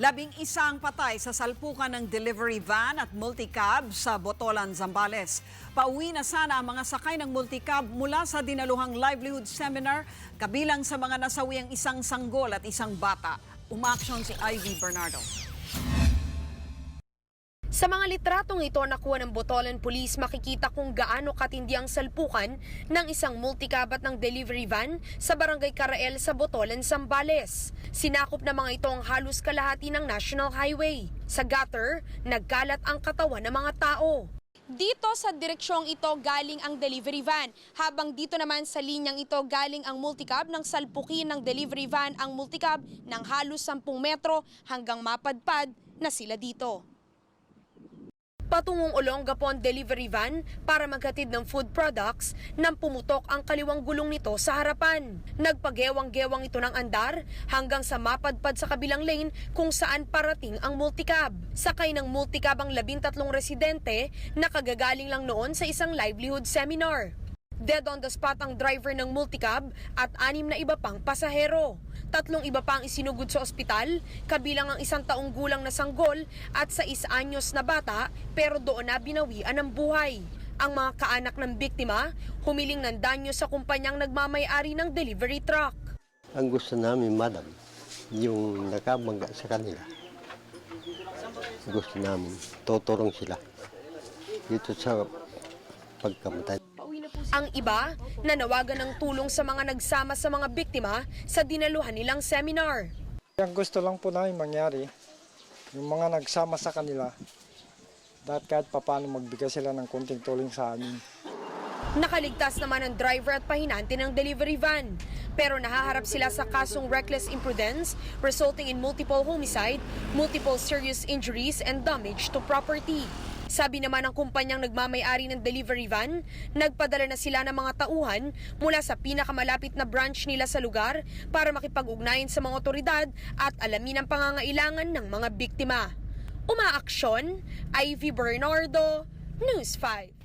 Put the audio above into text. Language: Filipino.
Labing isang patay sa salpukan ng delivery van at multicab sa Botolan, Zambales. Pauwi na sana ang mga sakay ng multicab mula sa dinaluhang livelihood seminar kabilang sa mga nasawi ang isang sanggol at isang bata. Umaksyon si Ivy Bernardo. Sa mga litratong ito nakuha ng Botolan Police, makikita kung gaano katindi ang salpukan ng isang multikabat ng delivery van sa Barangay Carael sa Botolan, Zambales. Sinakop na mga ito ang halos kalahati ng National Highway. Sa gutter, nagkalat ang katawan ng mga tao. Dito sa direksyong ito galing ang delivery van, habang dito naman sa linyang ito galing ang multicab ng salpukin ng delivery van ang multicab ng halos 10 metro hanggang mapadpad na sila dito. Patungong Olongapo delivery van para maghatid ng food products nang pumutok ang kaliwang gulong nito sa harapan. Nagpagewang-gewang ito ng andar hanggang sa mapadpad sa kabilang lane kung saan parating ang multicab. Sakay ng multicab ang labintatlong residente na kagagaling lang noon sa isang livelihood seminar. Dead on the spot ang driver ng multicab at anim na iba pang pasahero. Tatlong iba pang isinugod sa ospital, kabilang ang isang taong gulang na sanggol at sa is anyos na bata pero doon na binawian ng buhay. Ang mga kaanak ng biktima, humiling ng danyo sa kumpanyang nagmamayari ng delivery truck. Ang gusto namin, madam, yung nakamangga sa kanila. Gusto namin, tuturong sila dito sa pagkamatay. Ang iba, nanawagan ng tulong sa mga nagsama sa mga biktima sa dinaluhan nilang seminar. Ang gusto lang po namin mangyari, yung mga nagsama sa kanila, dapat kahit papaano magbigay sila ng konting tulong sa amin. Nakaligtas naman ang driver at pahinante ng delivery van. Pero nahaharap sila sa kasong reckless imprudence resulting in multiple homicide, multiple serious injuries, and damage to property. Sabi naman ng kumpanyang nagmamayari ng delivery van, nagpadala na sila ng mga tauhan mula sa pinakamalapit na branch nila sa lugar para makipag-ugnayan sa mga otoridad at alamin ang pangangailangan ng mga biktima. Umaaksyon, Ivy Bernardo, News 5.